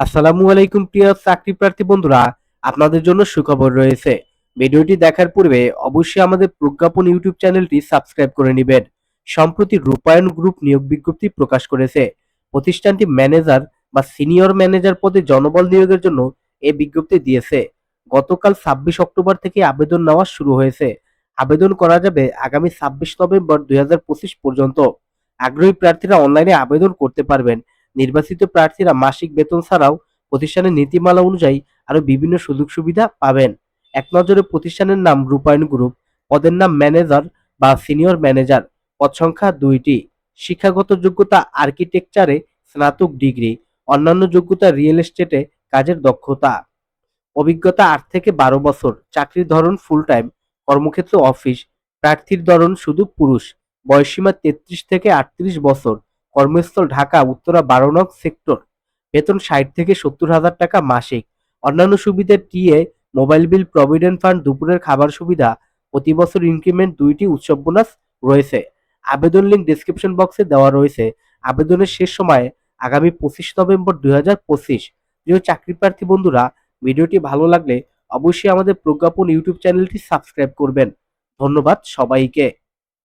আসসালামু আলাইকুম প্রিয় চাকরি প্রার্থী বন্ধুরা, আপনাদের জন্য সুখবর রয়েছে। ভিডিওটি দেখার পূর্বে অবশ্যই আমাদের প্রজ্ঞাপন ইউটিউব চ্যানেলটি সাবস্ক্রাইব করে নেবেন। সম্প্রতি রূপায়ণ গ্রুপ নিয়োগ বিজ্ঞপ্তি প্রকাশ করেছে। প্রতিষ্ঠানটি ম্যানেজার বা সিনিয়র ম্যানেজার পদে জনবল নিয়োগের জন্য এ বিজ্ঞপ্তি দিয়েছে। গতকাল ছাব্বিশ অক্টোবর থেকে আবেদন নেওয়া শুরু হয়েছে। আবেদন করা যাবে আগামী ছাব্বিশ নভেম্বর দুই হাজার পঁচিশ পর্যন্ত। আগ্রহী প্রার্থীরা অনলাইনে আবেদন করতে পারবেন। নির্বাচিত প্রার্থীরা মাসিক বেতন ছাড়াও প্রতিষ্ঠানের নীতিমালা অনুযায়ী আরও বিভিন্ন সুযোগ সুবিধা পাবেন। এক নজরে প্রতিষ্ঠানের নাম রূপায়ণ গ্রুপ, পদের নাম ম্যানেজার বা সিনিয়র ম্যানেজার, পদ সংখ্যা দুইটি। শিক্ষাগত যোগ্যতা আর্কিটেকচারে স্নাতক ডিগ্রি, অন্যান্য যোগ্যতা রিয়েল এস্টেটে কাজের দক্ষতা। অভিজ্ঞতা আট থেকে বারো বছর, চাকরির ধরন ফুল টাইম কর্মক্ষেত্র অফিস প্রার্থীর ধরন শুধু পুরুষ বয়সীমা তেত্রিশ থেকে আটত্রিশ বছর। কর্মস্থল ঢাকা, উত্তরা বারো নং সেক্টর। বেতন ষাট থেকে সত্তর হাজার টাকা মাসিক। অন্যান্য সুবিধা TA mobile bill, provident fund, দুপুরের খাবার সুবিধা। প্রতি বছর ইনক্রিমেন্ট দুইটি উৎসব বোনাস রয়েছে। আবেদন লিঙ্ক ডেসক্রিপশন বক্সে দেওয়া রয়েছে। আবেদনের শেষ সময় আগামী পঁচিশ নভেম্বর দুই হাজার পঁচিশ। প্রিয় চাকরি প্রার্থী বন্ধুরা, ভিডিওটি ভালো লাগলে অবশ্যই আমাদের প্রজ্ঞাপন ইউটিউব চ্যানেলটি সাবস্ক্রাইব করবেন। ধন্যবাদ সবাইকে।